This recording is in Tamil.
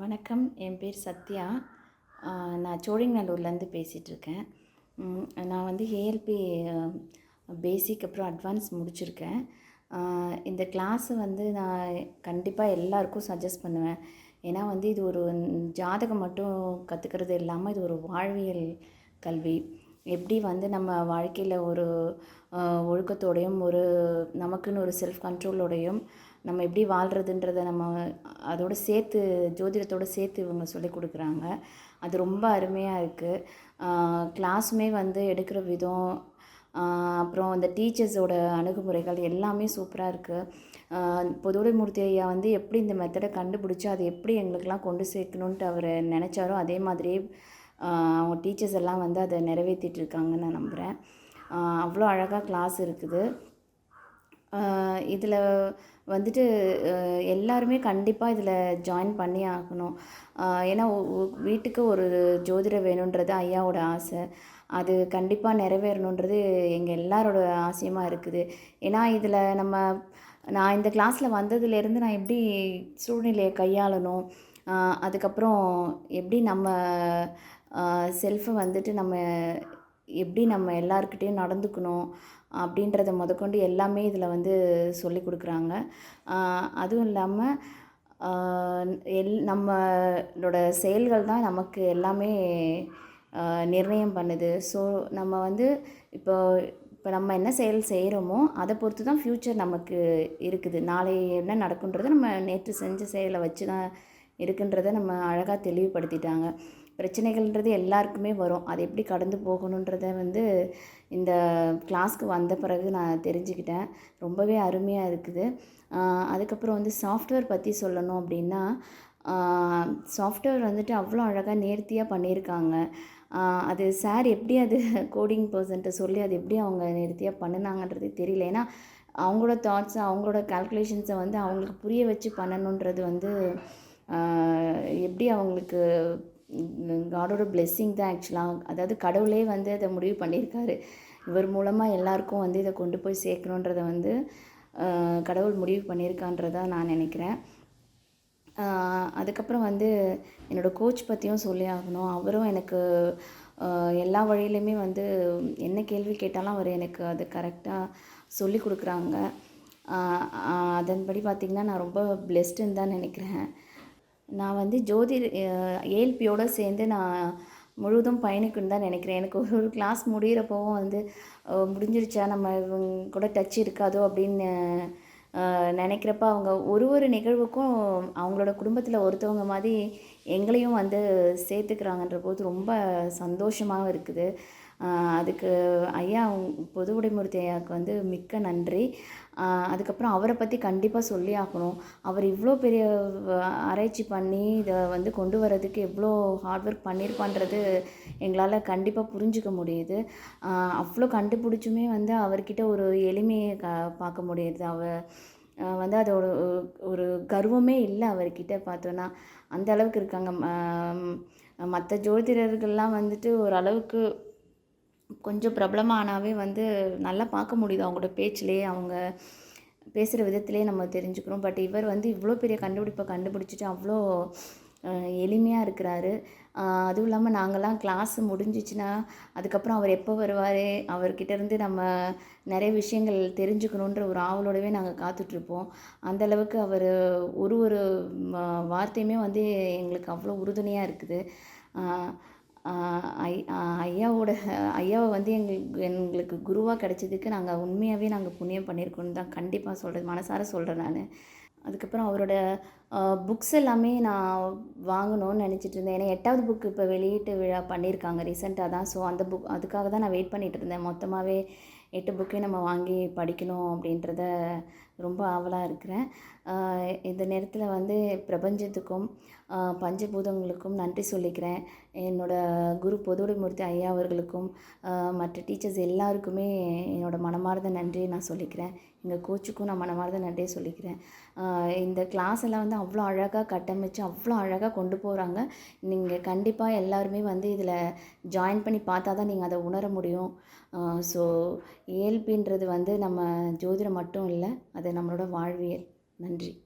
வணக்கம். என் பேர் சத்யா. நான் சோழிங்கநல்லூர்லேருந்து பேசிகிட்ருக்கேன் நான் வந்து ஏஎல்பி பேசிக் அப்புறம் அட்வான்ஸ் முடிச்சிருக்கேன். இந்த கிளாஸை வந்து நான் கண்டிப்பாக எல்லாருக்கும் சஜஸ்ட் பண்ணுவேன். ஏன்னா வந்து இது ஒரு ஜாதகம் மட்டும் கற்றுக்கிறது இல்லாமல் இது ஒரு வாழ்வியல் கல்வி. எப்படி வந்து நம்ம வாழ்க்கையில் ஒரு ஒழுக்கத்தோடையும் ஒரு நமக்குன்னு ஒரு செல்ஃப் கண்ட்ரோலோடையும் நம்ம எப்படி வாழ்கிறதுன்றத நம்ம அதோடு சேர்த்து ஜோதிடத்தோடு சேர்த்து இவங்க சொல்லி கொடுக்குறாங்க. அது ரொம்ப அருமையாக இருக்குது கிளாஸுமே வந்து எடுக்கிற விதம் அப்புறம் அந்த டீச்சர்ஸோட அணுகுமுறைகள் எல்லாமே சூப்பராக இருக்குது பொதுவுடைமூர்த்தி ஐயா வந்து எப்படி இந்த மெத்தடை கண்டுபிடிச்சி அதை எப்படி எங்களுக்கெல்லாம் கொண்டு சேர்க்கணுன்ட்டு அவர் நினச்சாரோ அதே மாதிரியே அவங்க டீச்சர்ஸ் எல்லாம் வந்து அதை நிறைவேற்றிட்டு இருக்காங்கன்னு நான் நம்புகிறேன் அவ்வளோ அழகாக கிளாஸ் இருக்குது. இதில் வந்துட்டு எல்லாருமே கண்டிப்பாக இதில் ஜாயின் பண்ணி ஆகணும். ஏன்னா வீட்டுக்கு ஒரு ஜோதிடர் வேணுன்றது ஐயாவோட ஆசை. அது கண்டிப்பாக நிறைவேறணுன்றது எங்கள் எல்லாரோட ஆசையமாக இருக்குது. ஏன்னா இதில் நம்ம நான் இந்த கிளாஸில் வந்ததுலேருந்து நான் எப்படி சூழ்நிலையை கையாளணும்? அதுக்கப்புறம் எப்படி நம்ம செல்ஃபை வந்துட்டு நம்ம எப்படி நம்ம எல்லாருக்கிட்டேயும் நடந்துக்கணும்? அப்படின்றத முதற்கொண்டு எல்லாமே இதில் வந்து சொல்லி கொடுக்குறாங்க. அதுவும் இல்லாமல் எல் நம்மளோட செயல்கள் தான் நமக்கு எல்லாமே நிர்ணயம் பண்ணுது. ஸோ நம்ம வந்து இப்போ இப்போ நம்ம என்ன செயல் செய்கிறோமோ அதை பொறுத்து தான் ஃப்யூச்சர் நமக்கு இருக்குது. நாளை என்ன நடக்குன்றதை நம்ம நேற்று செஞ்ச செயலை வச்சு தான் இருக்குன்றதை நம்ம அழகாக தெளிவுபடுத்திட்டாங்க. பிரச்சனைகள்ன்றது எல்லாருக்குமே வரும். அது எப்படி கடந்து போகணுன்றத வந்து இந்த கிளாஸ்க்கு வந்த பிறகு நான் தெரிஞ்சுக்கிட்டேன். ரொம்பவே அருமையாக இருக்குது. அதுக்கப்புறம் வந்து சாஃப்ட்வேர் பற்றி சொல்லணும் அப்படின்னா சாஃப்ட்வேர் வந்துட்டு அவ்வளோ அழகாக நேர்த்தியாக பண்ணியிருக்காங்க. அது சார் எப்படி அது கோடிங் பர்சன்ட்டை சொல்லி அது எப்படி அவங்க நேர்த்தியாக பண்ணினாங்கன்றது தெரியல. ஏன்னா அவங்களோட தாட்ஸ் அவங்களோட கால்குலேஷன்ஸை வந்து அவங்களுக்கு புரிய வச்சு பண்ணணுன்றது வந்து எப்படி அவங்களுக்கு காடோட பிளெஸ்ஸிங் தான் ஆக்சுவலாக அதாவது கடவுளே வந்து அதை முடிவு பண்ணியிருக்காரு. இவர் மூலமாக எல்லாருக்கும் வந்து இதை கொண்டு போய் சேர்க்கணுன்றத வந்து கடவுள் முடிவு பண்ணியிருக்கான்றதான் நான் நினைக்கிறேன். அதுக்கப்புறம் வந்து என்னோடய கோச் பற்றியும் சொல்லி ஆகணும். அவரும் எனக்கு எல்லா வழியிலையுமே வந்து என்ன கேள்வி கேட்டாலும் அவர் எனக்கு அது கரெக்டாக சொல்லி கொடுக்குறாங்க. அதன்படி பார்த்திங்கன்னா நான் ரொம்ப பிளெஸ்டுன்னு தான் நினைக்கிறேன். நான் வந்து ஜோதி ஏஎல்பியோடு சேர்ந்து நான் முழுவதும் பயணிக்குன்னு தான் நினைக்கிறேன். எனக்கு ஒரு ஒரு கிளாஸ் முடிகிறப்பவும் வந்து முடிஞ்சிருச்சா? நம்ம இவங்க கூட டச் இருக்காதோ? அப்படின்னு நினைக்கிறப்ப அவங்க ஒரு ஒரு நிகழ்வுக்கும் அவங்களோட குடும்பத்தில் ஒருத்தவங்க மாதிரி எங்களையும் வந்து சேர்த்துக்கிறாங்கன்ற போது ரொம்ப சந்தோஷமாகவும் இருக்குது. அதுக்கு ஐயா பொதுவுடைமூர்த்தி ஐயாவுக்கு வந்து மிக்க நன்றி. அதுக்கப்புறம் அவரை பற்றி கண்டிப்பாக சொல்லி ஆகணும். அவர் இவ்வளோ பெரிய ஆராய்ச்சி பண்ணி இதை வந்து கொண்டு வரதுக்கு எவ்வளோ ஹார்ட் ஒர்க் பண்ணியிருப்பான்றது எங்களால் கண்டிப்பாக புரிஞ்சிக்க முடியுது. அவ்வளோ கண்டுபிடிச்சுமே வந்து அவர்கிட்ட ஒரு எளிமையை க பார்க்க முடியுது. அவர் வந்து அதோட ஒரு- கர்வமே இல்லை அவர்கிட்ட பார்த்தோன்னா. அந்த அளவுக்கு இருக்காங்க. மற்ற ஜோதிடர்கள்லாம் வந்துட்டு ஓரளவுக்கு கொஞ்சம் பிரபலமாக ஆனாவே வந்து நல்லா பார்க்க முடியுது அவங்களோட பேச்சிலே அவங்க பேசுகிற விதத்திலே நம்ம தெரிஞ்சுக்கிறோம். பட் இவர் வந்து இவ்வளோ பெரிய கண்டுபிடிப்பை கண்டுபிடிச்சிட்டு அவ்வளோ எளிமையாக இருக்கிறாரு. அதுவும் இல்லாமல் நாங்கள்லாம் கிளாஸ் முடிஞ்சிச்சுன்னா அதுக்கப்புறம் அவர் எப்போ வருவார் அவர்கிட்டேருந்து நம்ம நிறைய விஷயங்கள் தெரிஞ்சுக்கணுன்ற ஒரு ஆவலோடவே நாங்கள் காத்துட்ருப்போம். அந்தளவுக்கு அவர் ஒரு ஒரு வார்த்தையுமே வந்து எங்களுக்கு அவ்வளோ உறுதுணையாக இருக்குது. ஐ- ஐயாவோட ஐயாவை வந்து எங்களுக்கு எங்களுக்கு குருவாக கிடைச்சதுக்கு நாங்கள் உண்மையாகவே நாங்கள் புண்ணியம் பண்ணியிருக்கோன்னு தான் கண்டிப்பாக சொல்கிறது மனசார சொல்கிறேன் நான். அதுக்கப்புறம் அவரோட புக்ஸ் எல்லாமே நான் வாங்கணும்னு நினச்சிட்டு இருந்தேன். ஏன்னா எட்டாவது புக் இப்போ வெளியீட்டு விழா பண்ணியிருக்காங்க ரீசெண்டாக தான். ஸோ அந்த புக் அதுக்காக தான் நான் வெயிட் பண்ணிகிட்டு இருந்தேன். மொத்தமாகவே எட்டு புக்கையும் நம்ம வாங்கி படிக்கணும் அப்படின்றத ரொம்ப ஆவலாக இருக்கிறேன். இந்த நேரத்தில் வந்து பிரபஞ்சத்துக்கும் பஞ்சபூதங்களுக்கும் நன்றி சொல்லிக்கிறேன். என்னோட குரு பொதுவுடைமூர்த்தி ஐயா அவர்களுக்கும் மற்ற டீச்சர்ஸ் எல்லாருக்குமே என்னோடய மனமார்ந்த நன்றியை நான் சொல்லிக்கிறேன். எங்கள் கோச்சுக்கும் நான் மனமார்ந்த நன்றியை சொல்லிக்கிறேன். இந்த கிளாஸ் எல்லாம் வந்து அவ்வளோ அழகாக கட்டமைச்சு அவ்வளோ அழகாக கொண்டு போகிறாங்க நீங்கள் கண்டிப்பாக எல்லாருமே வந்து இதில் ஜாயின் பண்ணி பார்த்தா தான் நீங்கள் அதை உணர முடியும். ஸோ இயல்புன்றது வந்து நம்ம ஜோதிடம் மட்டும் இல்லை அது நம்மளோட வாழ்வியல். நன்றி.